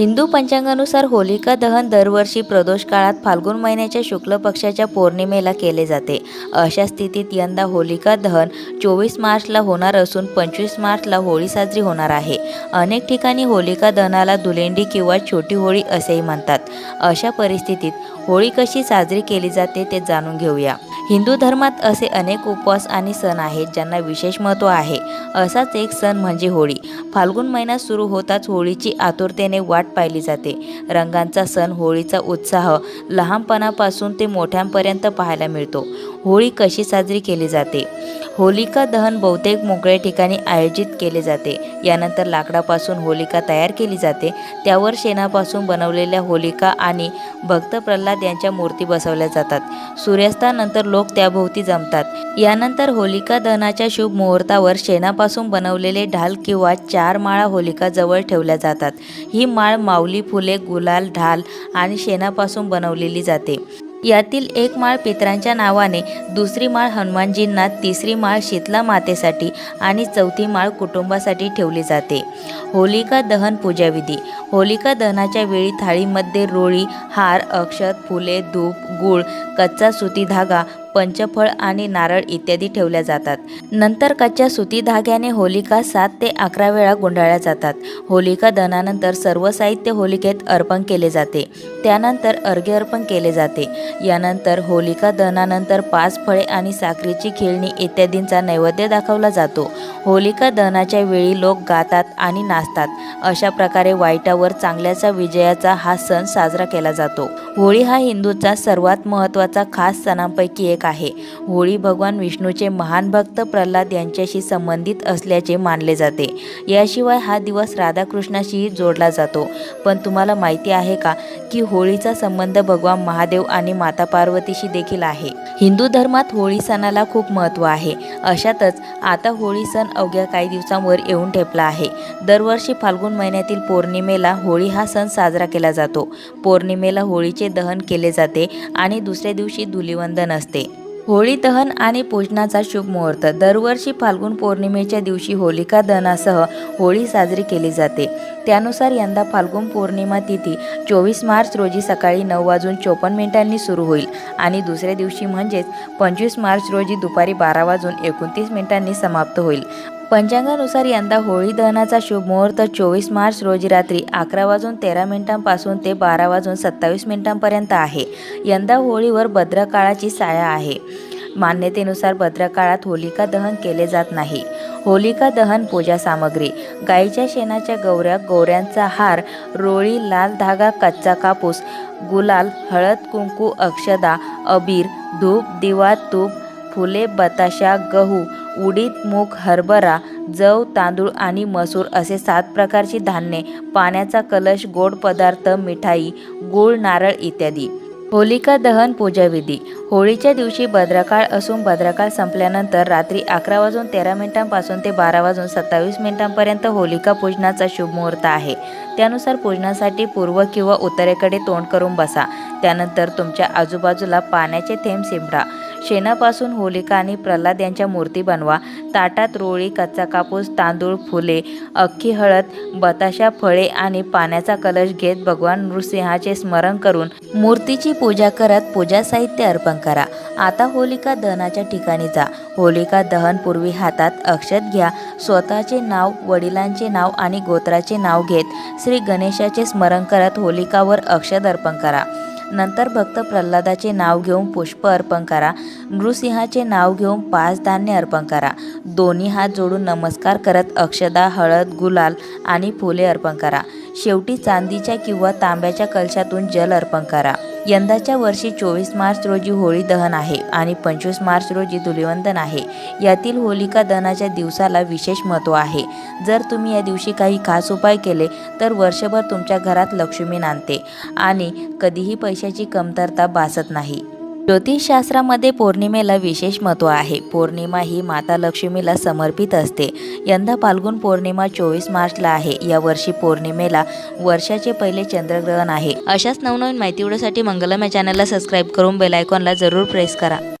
हिंदू पंचांगानुसार होलिका दहन दरवर्षी प्रदोष काळात फाल्गुन महिन्याच्या शुक्ल पक्षाच्या पौर्णिमेला केले जाते. अशा स्थितीत यंदा होलिका दहन चोवीस मार्चला होणार असून पंचवीस मार्चला होळी साजरी होणार आहे. अनेक ठिकाणी होलिका दहनाला धुलेंडी किंवा छोटी होळी असेही म्हणतात. अशा परिस्थितीत होळी कशी साजरी केली जाते ते जाणून घेऊया. हिंदू धर्मात असे अनेक उपवास आणि सण आहेत ज्यांना विशेष महत्त्व आहे. असाच एक सण म्हणजे होळी. फाल्गुन महिना सुरू होताच होळीची आतुरतेने वाट पाहिली जाते. रंगांचा सण होळीचा उत्साह लहानपणापासून ते मोठ्यांपर्यंत पाहायला मिळतो. होळी कशी साजरी केली जाते? होलिका दहन बहुतेक मोकळ्या ठिकाणी आयोजित केले जाते. यानंतर लाकडापासून होलिका तयार केली जाते. त्यावर शेणापासून बनवलेल्या होलिका आणि भक्त प्रल्हाद यांच्या मूर्ती बसवल्या जातात. सूर्यास्तानंतर लोक त्याभोवती जमतात. यानंतर होलिका दहनाच्या शुभ मुहूर्तावर शेणापासून बनवलेले ढाल किंवा चार माळा होलिका जवळ ठेवल्या जातात. ही माळ माऊली फुले गुलाल ढाल आणि शेणापासून बनवलेली जाते. यातील एक माळ पितरांच्या नावाने दुसरी माळ हनुमानजींना तिसरी माळ शीतला मातेसाठी आणि चौथी माळ कुटुंबासाठी ठेवली जाते. होलिका दहन पूजाविधी. होलिका दहनाच्या वेळी थाळीमध्ये रोळी हार अक्षत फुले धूप गूळ कच्चा सुती धागा पंचफळ आणि नारळ इत्यादी ठेवल्या जातात. नंतर कच्च्या सुती धाग्याने होलिका सात ते अकरा वेळा गुंडाळल्या जातात. होलिका दहनानंतर सर्व साहित्य होलिकेत अर्पण केले जाते. त्यानंतर अर्घ्य अर्पण केले जाते. यानंतर होलिका दहनानंतर पाच फळे आणि साखरेची खेळणी इत्यादींचा नैवेद्य दाखवला जातो. होलिका दहनाच्या वेळी लोक गातात आणि नाचतात. अशा प्रकारे वाईटावर चांगल्याचा विजयाचा हा सण साजरा केला जातो. होळी हा हिंदूचा सर्वात महत्त्वाचा खास सणांपैकी एक आहे. होळी भगवान विष्णूचे महान भक्त प्रल्हाद यांच्याशी संबंधित असल्याचे मानले जाते. याशिवाय हा दिवस राधाकृष्णाशीही जोडला जातो. पण तुम्हाला माहिती आहे का की होळीचा संबंध भगवान महादेव आणि माता पार्वतीशी देखील आहे. हिंदू धर्मात होळी सणाला खूप महत्त्व आहे. अशातच आता होळी सण अवघ्या काही दिवसांवर येऊन ठेपला आहे. दरवर्षी फाल्गुन महिन्यातील पौर्णिमेला होळी हा सण साजरा केला जातो. पौर्णिमेला होळीचे दहन केले जाते आणि दुसऱ्या दिवशी धुलिवंदन असते. होळी दहन आणि पूजनाचा शुभ मुहूर्त. दरवर्षी फाल्गुन पौर्णिमेच्या दिवशी होलिका दहनासह होळी साजरी केली जाते. त्यानुसार यंदा फाल्गुन पौर्णिमा तिथी चोवीस मार्च रोजी सकाळी नऊ वाजून चोपन्न मिनिटांनी सुरू होईल आणि दुसऱ्या दिवशी म्हणजेच पंचवीस मार्च रोजी दुपारी बारा वाजून एकोणतीस मिनिटांनी समाप्त होईल. पंचांगानुसार यंदा होळी दहनाचा शुभ मुहूर्त चोवीस मार्च रोजी रात्री अकरा वाजून तेरा मिनिटांपासून ते बारा वाजून सत्तावीस मिनिटांपर्यंत आहे. यंदा होळीवर भद्रकाळाची साया आहे. मान्यतेनुसार भद्रकाळात होलिका दहन केले जात नाही. होलिका दहन पूजा सामग्री. गाईच्या शेणाच्या गौऱ्या गौऱ्यांचा हार रोळी लाल धागा कच्चा कापूस गुलाल हळद कुंकू अक्षदा अबीर धूप दिवा तूप फुले बताशा गहू उडीद मूग हरभरा जव तांदूळ आणि मसूर असे सात प्रकारची धान्ये पाण्याचा कलश गोड पदार्थ मिठाई गूळ नारळ इत्यादी. होलिका दहन पूजाविधी. होळीच्या दिवशी भद्रकाळ असून भद्रकाळ संपल्यानंतर रात्री अकरा वाजून तेरा मिनिटांपासून ते बारा वाजून सत्तावीस मिनिटांपर्यंत होलिका पूजनाचा शुभ मुहूर्त आहे. त्यानुसार पूजनासाठी पूर्व किंवा उत्तरेकडे तोंड करून बसा. त्यानंतर तुमच्या आजूबाजूला पाण्याचे थेंब शिंपडा शेणापासून होलिका आणि प्रल्हाद यांच्या मूर्ती बनवा. ताटात रोळी कच्चा कापूस तांदूळ फुले अख्खी हळद बताशा फळे आणि पाण्याचा कलश घेत भगवान नृसिंहाचे स्मरण करून मूर्तीची पूजा करत पूजा साहित्य अर्पण करा. आता होलिका दहनाच्या ठिकाणी जा. होलिका दहनपूर्वी हातात अक्षत घ्या. स्वतःचे नाव वडिलांचे नाव आणि गोत्राचे नाव घेत श्री गणेशाचे स्मरण करत होलिकावर अक्षत अर्पण करा. नंतर भक्त प्रल्हादाचे नाव घेऊन पुष्प अर्पण करा. नृसिंहाचे नाव घेऊन पाच धान्य अर्पण करा. दोन्ही हात जोडून नमस्कार करत अक्षदा हळद गुलाल आणि फुले अर्पण करा. शेवटी चांदीच्या किंवा तांब्याच्या कलशातून जल अर्पण करा. यंदाच्या वर्षी चोवीस मार्च रोजी होळी दहन आहे आणि पंचवीस मार्च रोजी धुलिवंदन आहे. यातील होलिका दहनाच्या दिवसाला विशेष महत्त्व आहे. जर तुम्ही या दिवशी काही खास उपाय केले तर वर्षभर तुमच्या घरात लक्ष्मी नांदते आणि कधीही पैशाची कमतरता भासत नाही. ज्योतिषशास्त्रामध्ये पौर्णिमेला विशेष महत्त्व आहे. पौर्णिमा ही माता लक्ष्मीला समर्पित असते. यंदा फाल्गुन पौर्णिमा चोवीस मार्चला आहे. या वर्षी पौर्णिमेला वर्षाचे पहिले चंद्रग्रहण आहे. अशाच नवनवीन माहिती उडसाठी मंगलम या चॅनलला सबस्क्राईब करून बेलायकॉनला जरूर प्रेस करा.